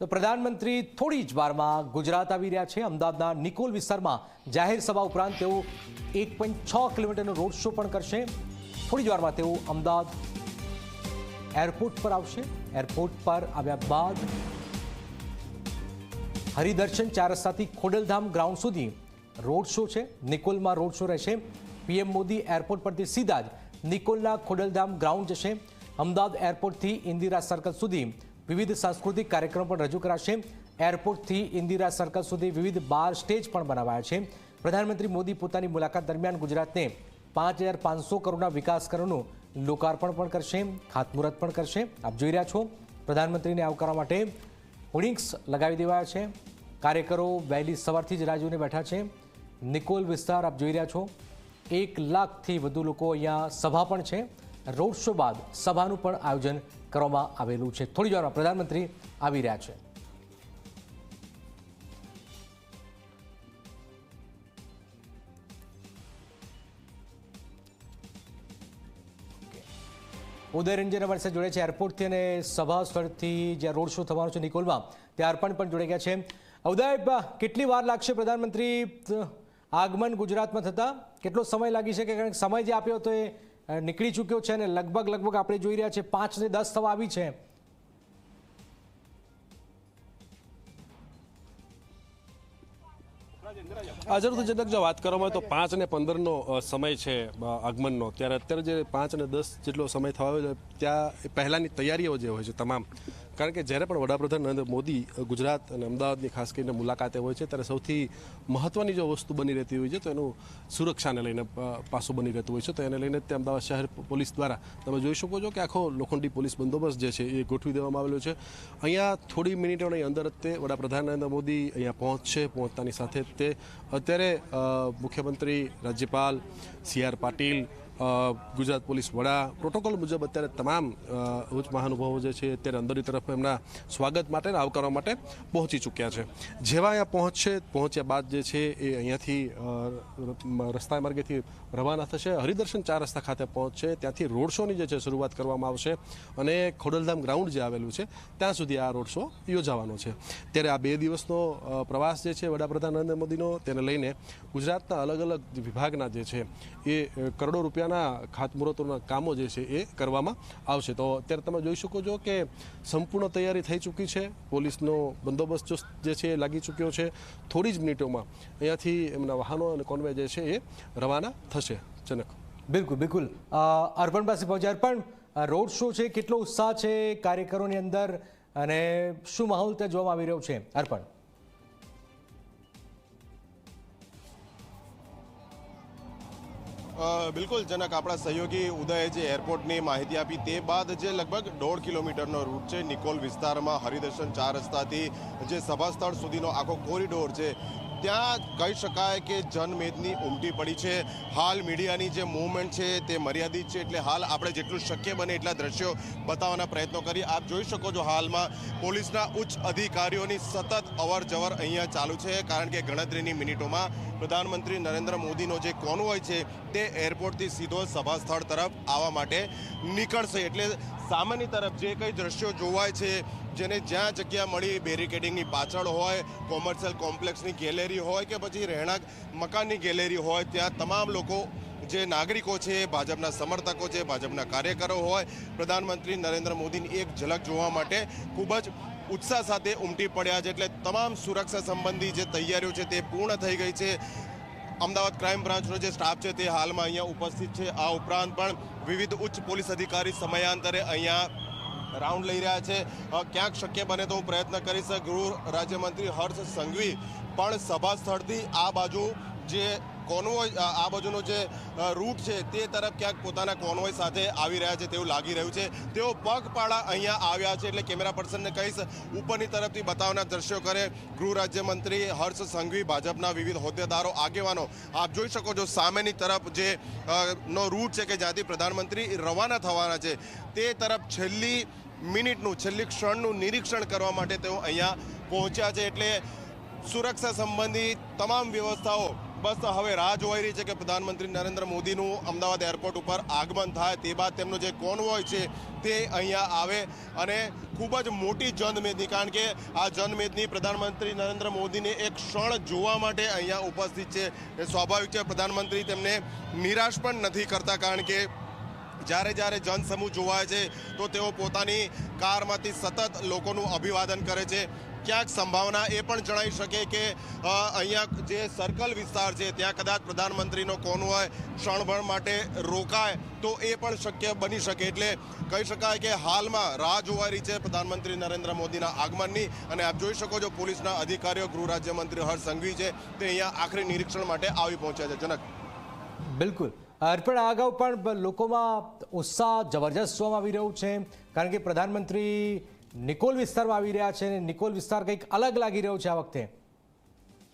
તો પ્રધાનમંત્રી થોડી જ વારમાં ગુજરાત આવી રહ્યા છે. અમદાવાદના નિકોલ વિસ્તારમાં જાહેર સભા ઉપરાંત તેઓ એક પોઈન્ટ છ કિલોમીટરનો રોડ શો પણ કરશે. થોડી જ વારમાં તેઓ અમદાવાદ એરપોર્ટ પર આવશે. એરપોર્ટ પર આવ્યા બાદ હરિદર્શન ચાર રસ્તાથી ખોડલધામ ગ્રાઉન્ડ સુધી રોડ શો છે. નિકોલમાં રોડ શો રહેશે. પીએમ મોદી એરપોર્ટ પરથી સીધા જ નિકોલના ખોડલધામ ગ્રાઉન્ડ જશે. અમદાવાદ એરપોર્ટથી ઇન્દિરા સર્કલ સુધી વિવિધ સાંસ્કૃતિક કાર્યક્રમ પણ રજૂ કરાશે. એરપોર્ટથી ઇન્દિરા સર્કલ સુધી વિવિધ બાર સ્ટેજ પણ બનાવાયા છે. પ્રધાનમંત્રી મોદી પોતાની મુલાકાત દરમિયાન ગુજરાતને પાંચ હજાર પાંચસો કરોડના વિકાસ કાર્યોનું લોકાર્પણ પણ કરશે, ખાતમુહૂર્ત પણ કરશે. આપ જોઈ રહ્યા છો, પ્રધાનમંત્રીને આવકારવા માટે હોર્ડિંગ્સ લગાવી દેવાયા છે. કાર્યકરો વહેલી સવારથી જ રાજ્યોને બેઠા છે. નિકોલ વિસ્તાર, આપ જોઈ રહ્યા છો, એક લાખથી વધુ લોકો અહીંયા સભા પણ છે. રોડ શો બાદ સભાનું પણ આયોજન કરવામાં આવેલું છે. થોડી વારમાં પ્રધાનમંત્રી આવી રહ્યા છે. ઉદય રંજન અમારી સાથે જોડે છે. એરપોર્ટથી અને સભા સ્થળથી જ્યાં રોડ શો થવાનો છે નિકોલમાં, ત્યાં અર્પણ પણ જોડે ગયા છે. ઉદય, કેટલી વાર લાગશે પ્રધાનમંત્રી આગમન ગુજરાતમાં થતા? કેટલો સમય લાગી શકે? કારણ કે સમય જે આપ્યો તો એ નીકળી ચૂક્યો છે અને લગભગ લગભગ આપણે જોઈ રહ્યા છે પાંચ ને દસ થવા આવી છે. જરૂર જનક જો વાત કરવામાં તો પાંચ અને પંદરનો સમય છે આગમનનો. ત્યારે અત્યારે જે પાંચ અને દસ જેટલો સમય થયો છે, ત્યાં પહેલાંની તૈયારીઓ જે હોય છે, તમામ. કારણ કે જ્યારે પણ વડાપ્રધાન નરેન્દ્ર મોદી ગુજરાત અને અમદાવાદની ખાસ કરીને મુલાકાતે હોય છે, ત્યારે સૌથી મહત્વની જો વસ્તુ બની રહેતી હોય છે, તો એનું સુરક્ષાને લઈને પાસું બની રહેતું હોય છે. તો એને લઈને તે અમદાવાદ શહેર પોલીસ દ્વારા તમે જોઈ શકો છો કે આખો લોખંડી પોલીસ બંદોબસ્ત જે છે, એ ગોઠવી દેવામાં આવેલો છે. અહીંયા થોડી મિનિટોની અંદર તે વડાપ્રધાન નરેન્દ્ર મોદી અહીંયા પહોંચશે, પહોંચતાની સાથે તે. અત્યારે મુખ્યમંત્રી રાજ્યપાલ C R Patil Gujarat police વડા પ્રોટોકોલ મુજબ અત્યારે તમામ ઉચ્ચ મહાનુભાવો જે છે અત્યારે અંદરની તરફ એમના સ્વાગત માટે અને આવકારવા માટે પહોંચી ચૂક્યા છે. જેવા અહીંયા પહોંચશે, પહોંચ્યા બાદ જે છે એ અહીંયાથી રસ્તા માર્ગેથી રવાના થશે. હરિદર્શન ચાર રસ્તા ખાતે પહોંચશે. ત્યાંથી રોડ શોની જે છે શરૂઆત કરવામાં આવશે અને ખોડલધામ ગ્રાઉન્ડ જે આવેલું છે, ત્યાં સુધી આ રોડ શો યોજાવાનો છે. ત્યારે આ બે દિવસનો પ્રવાસ જે છે વડાપ્રધાન નરેન્દ્ર મોદીનો, તેને લઈને ગુજરાતના અલગ અલગ વિભાગના જે છે એ કરોડો કરોડો રૂપિયાના ખાતમુહૂર્તોના કામો જે છે એ કરવામાં આવશે. તો અત્યારે તમે જોઈ શકો છો કે સંપૂર્ણ તૈયારી થઈ ચૂકી છે. પોલીસનો બંદોબસ્ત જે છે એ લાગી ચૂક્યો છે. થોડી જ મિનિટોમાં અહીંયાથી એમના વાહનો અને કોન્વે જે છે એ રવાના થશે. જનક. બિલકુલ બિલકુલ. અર્પણ પાસે પહોંચ્યા અર્પણ. રોડ શો છે, કેટલો ઉત્સાહ છે કાર્યકરોની અંદર અને શું માહોલ ત્યાં જોવામાં આવી રહ્યો છે? અર્પણ. બિલકુલ જનક. આપણા સહયોગી ઉદયે જે એરપોર્ટની માહિતી આપી તે બાદ જે લગભગ દોઢ કિલોમીટરનો રૂટ છે, નિકોલ વિસ્તારમાં હરિદર્શન ચાર રસ્તાથી જે સભા સ્થળ સુધીનો આખો કોરિડોર છે ત્યાં કહી શકાય કે જનમેદની ઉમટી પડી છે. હાલ મીડિયાની જે મૂવમેન્ટ છે તે મર્યાદિત છે એટલે હાલ આપણે જેટલું શક્ય બને એટલા દ્રશ્યો બતાવવાના પ્રયત્નો કરીએ. આપ જોઈ શકો છો હાલમાં પોલીસના ઉચ્ચ અધિકારીઓની સતત અવરજવર અહીંયા ચાલુ છે. કારણ કે ગણતરીની મિનિટોમાં પ્રધાનમંત્રી નરેન્દ્ર મોદીનો જે કોન્વોય છે તે એરપોર્ટથી સીધો સભા સ્થળ તરફ આવવા માટે નીકળશે. એટલે સામેની તરફ જે કંઈ દ્રશ્યો જોવાય છે જેને જ્યાં જગ્યા મળી, બેરિકેડિંગની પાછળ હોય, કોમર્શિયલ કોમ્પ્લેક્સની ગેલેરી હોય કે પછી રહેણાંક મકાનની ગેલેરી હોય, ત્યાં તમામ લોકો જે નાગરિકો છે, ભાજપના સમર્થકો છે, ભાજપના કાર્યકરો હોય, પ્રધાનમંત્રી નરેન્દ્ર મોદીની એક ઝલક જોવા માટે ખૂબ જ ઉત્સાહ સાથે ઉમટી પડ્યા છે. એટલે તમામ સુરક્ષા સંબંધી જે તૈયારીઓ છે તે પૂર્ણ થઈ ગઈ છે. અમદાવાદ ક્રાઇમ બ્રાન્ચનો જે સ્ટાફ છે તે હાલમાં અહીંયા ઉપસ્થિત છે. આ ઉપરાંત પણ વિવિધ ઉચ્ચ પોલીસ અધિકારી સમયાંતરે અહીંયા રાઉન્ડ લઈ રહ્યા છે. ક્યાંક શક્ય બને તો હું પ્રયત્ન કરીશ. ગૃહ રાજ્યમંત્રી હર્ષ સંઘવી પણ સભા સ્થળથી આ બાજુ જે કોન્વોય આ બાજુનો જે રૂટ છે તે તરફ ક્યાંક પોતાના કોન્વોય સાથે આવી રહ્યા છે તેવું લાગી રહ્યું છે. તેઓ પગપાળા અહીંયા આવ્યા છે એટલે કેમેરા પર્સનને કહીશ, ઉપરની તરફથી બતાવના દ્રશ્યો કરે ગૃહ રાજ્યમંત્રી હર્ષ સંઘવી, ભાજપના વિવિધ હોદ્દેદારો, આગેવાનો. આપ જોઈ શકો છો સામેની તરફ જે નો રૂટ છે કે જ્યાંથી પ્રધાનમંત્રી રવાના થવાના છે તે તરફ છેલ્લી મિનિટનું, છેલ્લી ક્ષણનું નિરીક્ષણ કરવા માટે તેઓ અહીંયા પહોંચ્યા છે. એટલે સુરક્ષા સંબંધી તમામ વ્યવસ્થાઓ, બસ હવે રાહ જોવાઈ રહી છે કે પ્રધાનમંત્રી નરેન્દ્ર મોદીનું અમદાવાદ એરપોર્ટ ઉપર આગમન થાય. તે બાદ તેમનો જે કોન્વોય છે તે અહીંયા આવે અને ખૂબ જ મોટી જનમેદની, કારણ કે આ જનમેદની પ્રધાનમંત્રી નરેન્દ્ર મોદીને એક ક્ષણ જોવા માટે અહીંયા ઉપસ્થિત છે. એ સ્વાભાવિક છે, પ્રધાનમંત્રી તેમને નિરાશ પણ નથી કરતા, કારણ કે જ્યારે જ્યારે જનસમૂહ જોવાય છે, તો તેઓ પોતાની કારમાંથી સતત લોકોનું અભિવાદન કરે છે. ક્યાંક સંભાવના એ પણ જણાઈ શકે કે અહીંયા જે સર્કલ વિસ્તાર છે, ત્યાં કદાચ પ્રધાનમંત્રીનો કોન્વોય ક્ષણભર માટે રોકાય, તો એ પણ શક્ય બની શકે. એટલે કહી શકાય કે હાલમાં રાહ જોવાઈ છે પ્રધાનમંત્રી નરેન્દ્ર મોદીના આગમનની. અને આપ જોઈ શકો છો પોલીસના અધિકારીઓ, ગૃહ રાજ્યમંત્રી હર્ષ સંઘવી છે, તે અહીંયા આખરી નિરીક્ષણ માટે આવી પહોંચ્યા છે. જનક. બિલકુલ. અર્પણ અગાઉ પણ લોકોમાં ઉત્સાહ જબરજસ્ત જોવામાં આવી રહ્યો છે. કારણ કે પ્રધાનમંત્રી નિકોલ વિસ્તારમાં આવી રહ્યા છે અને નિકોલ વિસ્તાર કંઈક અલગ લાગી રહ્યો છે આ વખતે.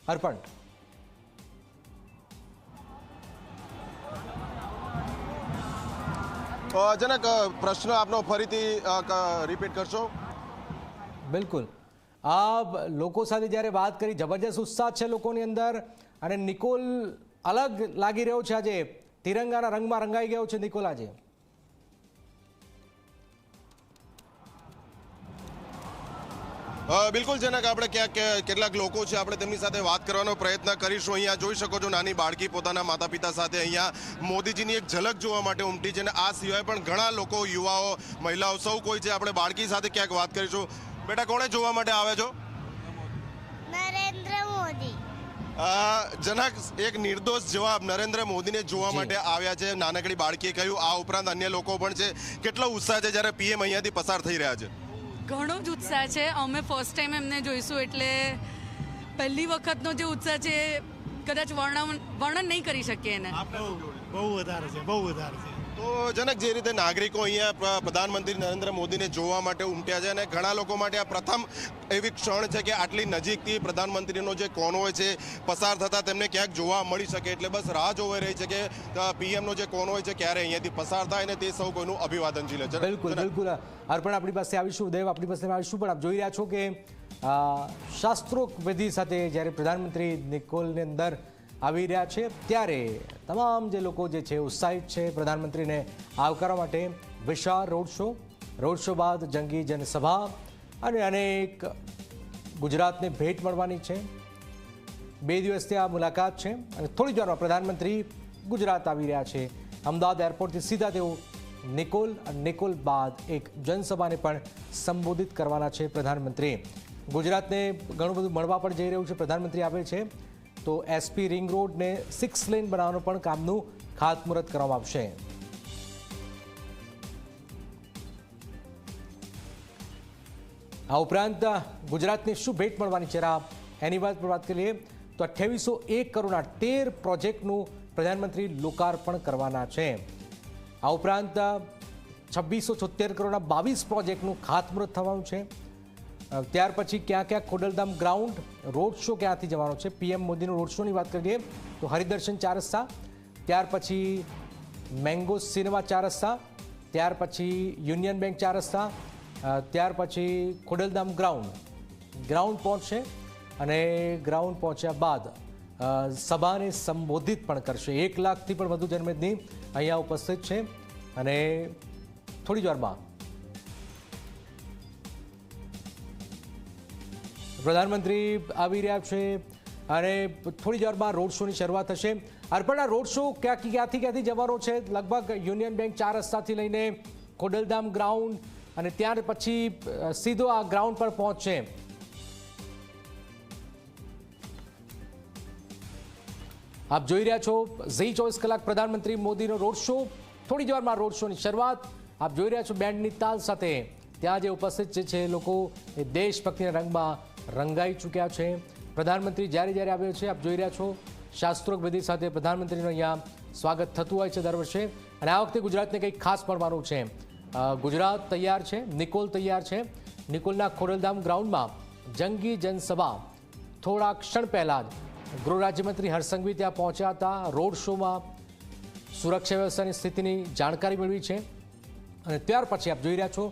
અર્પણ. જનક પ્રશ્ન આપનો ફરીથી રિપીટ કરશો? બિલકુલ. આ લોકો સાથે જ્યારે વાત કરી જબરજસ્ત ઉત્સાહ છે લોકોની અંદર અને નિકોલ અલગ લાગી રહ્યો છે આજે. તિરંગાના રંગમાં રંગાઈ ગયો છે નિકોલાજી. બિલકુલ જનક આપણે ક્યાંક કે- કેટલાક લોકો છે આપણે તેમની સાથે વાત કરવાનો પ્રયત્ન કરીશું. અહીંયા જોઈ શકો છો નાની બાળકી પોતાના માતા પિતા સાથે અહીંયા મોદીજીની એક ઝલક જોવા માટે ઉમટી છે. અને આ સિવાય પણ ઘણા લોકો યુવાઓ મહિલાઓ સૌ કોઈ છે આપણે બાળકી સાથે ક્યાંક વાત કરીશું. બેટા કોણે જોવા માટે આવે છો? નરેન્દ્ર જનક એક નિર્દોષ જવાબ નરેન્દ્ર મોદીને જોવા માટે આવ્યા છે. નાનકડી બાળકીએ કહ્યું આ ઉપરાંત અન્ય લોકો પણ છે. કેટલો ઉત્સાહ છે જ્યારે પીએમ અહીંયાથી પસાર થઈ રહ્યા છે? ઘણો જ ઉત્સાહ છે. અમે ફર્સ્ટ ટાઈમ એમને જોઈશું એટલે પહેલી વખતનો જે ઉત્સાહ છે એ કદાચ વર્ણન વર્ણન નહીં કરી શકીએ એને. બહુ વધારે છે બહુ વધારે છે. તો જનક જે રીતે નાગરિકો અહીંયા પ્રધાનમંત્રી નરેન્દ્ર મોદીને જોવા માટે ઉમટ્યા છે અને ઘણા લોકો માટે આ પ્રથમ એવી ક્ષણ છે કે આટલી નજીકથી પ્રધાનમંત્રીનો જે કોનવોય છે પસાર થતાં તેમને ક્યાંક જોવા મળી શકે એટલે બસ રાહ જોવાઈ રહી છે કે પીએમનો જે કોનવોય છે ક્યારે અહીંયાથી પસાર થાય અને તે સૌ કોઈનું અભિવાદન ઝીલે છે. બિલકુલ બિલકુલ. અર્પણ આપણી પાસે આવીશું. દેવ આપણી પાસે આવીશું. પણ આપ જોઈ રહ્યા છો કે અ, શાસ્ત્રોક્ત વિધિ સાથે જ્યારે પ્રધાનમંત્રી નિકોલની અંદર આવી રહ્યા છે. ત્યારે તમામ જે લોકો જે છે ઉત્સાહિત છે પ્રધાનમંત્રીને આવકારવા માટે વિશાળ રોડ શો રોડ શો બાદ જંગી જનસભા અને અનેક ગુજરાતને ભેટ મળવાની છે. બે દિવસથી આ મુલાકાત છે અને થોડી જ પ્રધાનમંત્રી ગુજરાત આવી રહ્યા છે. અમદાવાદ એરપોર્ટથી સીધા તેઓ નિકોલ નિકોલ બાદ એક જનસભાને પણ સંબોધિત કરવાના છે પ્રધાનમંત્રી. ગુજરાતને ઘણું બધું મળવા પણ જઈ રહ્યું છે. પ્રધાનમંત્રી આવે છે તો એસપી રિંગ રોડને સિક્સ લેન બનાવવાનું પણ કામનું ખાતમુહૂર્ત કરવામાં આવશે. આ ઉપરાંત ગુજરાતને શું ભેટ મળવાની છે? એની વાત પર વાત કરીએ તો અઠ્યાવીસો એક કરોડના તેર પ્રોજેક્ટનું પ્રધાનમંત્રી લોકાર્પણ કરવાના છે. આ ઉપરાંત છવ્વીસો છોતેર કરોડના બાવીસ પ્રોજેક્ટનું ખાતમુહૂર્ત થવાનું છે. ત્યાર પછી ક્યાં ક્યાં ખોડલધામ ગ્રાઉન્ડ રોડ શો ક્યાંથી જવાનો છે? પીએમ મોદીનો રોડ શોની વાત કરીએ તો હરિદર્શન ચાર રસ્તા ત્યાર પછી મેંગો સિનેમા ચાર રસ્તા ત્યાર પછી યુનિયન બેંક ચાર રસ્તા ત્યાર પછી ખોડલધામ ગ્રાઉન્ડ. ગ્રાઉન્ડ પહોંચશે અને ગ્રાઉન્ડ પહોંચ્યા બાદ સભાને સંબોધિત પણ કરશે. એક લાખથી પણ વધુ જનમેદની અહીંયા ઉપસ્થિત છે અને થોડી જ વારમાં પ્રધાનમંત્રી આવી રહ્યા છે અને થોડી જ વારમાં રોડ શોની શરૂઆત થશે. અર્પણા રોડ શો ક્યાંથી ક્યાંથી ક્યાંથી જવાનો છે? લગભગ યુનિયન બેંક ચાર રસ્તાથી લઈને ખોડલધામ ગ્રાઉન્ડ અને ત્યાર પછી સીધો આ ગ્રાઉન્ડ પર પહોંચશે. આપ જોઈ રહ્યા છો ઝી ચોવીસ કલાક પ્રધાનમંત્રી મોદીનો રોડ શો. થોડી વારમાં રોડ શોની શરૂઆત. આપ જોઈ રહ્યા છો બેન્ડની તાલ સાથે. ત્યાં જે ઉપસ્થિત છે લોકો એ દેશભક્તિના રંગમાં રંગાઈ ચૂક્યા છે. પ્રધાનમંત્રી જ્યારે જ્યારે આવ્યો છે, આપ જોઈ રહ્યા છો શાસ્ત્રોક વિધિ સાથે પ્રધાનમંત્રીનું અહીંયા સ્વાગત થતું હોય છે દર વર્ષે. અને આ વખતે ગુજરાતને કંઈક ખાસ મળવાનું છે. ગુજરાત તૈયાર છે, નિકોલ તૈયાર છે. નિકોલના ખોડલધામ ગ્રાઉન્ડમાં જંગી જનસભા. થોડા ક્ષણ પહેલાં જ ગૃહ રાજ્યમંત્રી હરસંઘવી ત્યાં પહોંચ્યા હતા. રોડ શોમાં સુરક્ષા વ્યવસ્થાની સ્થિતિની જાણકારી મેળવી છે. અને ત્યાર પછી આપ જોઈ રહ્યા છો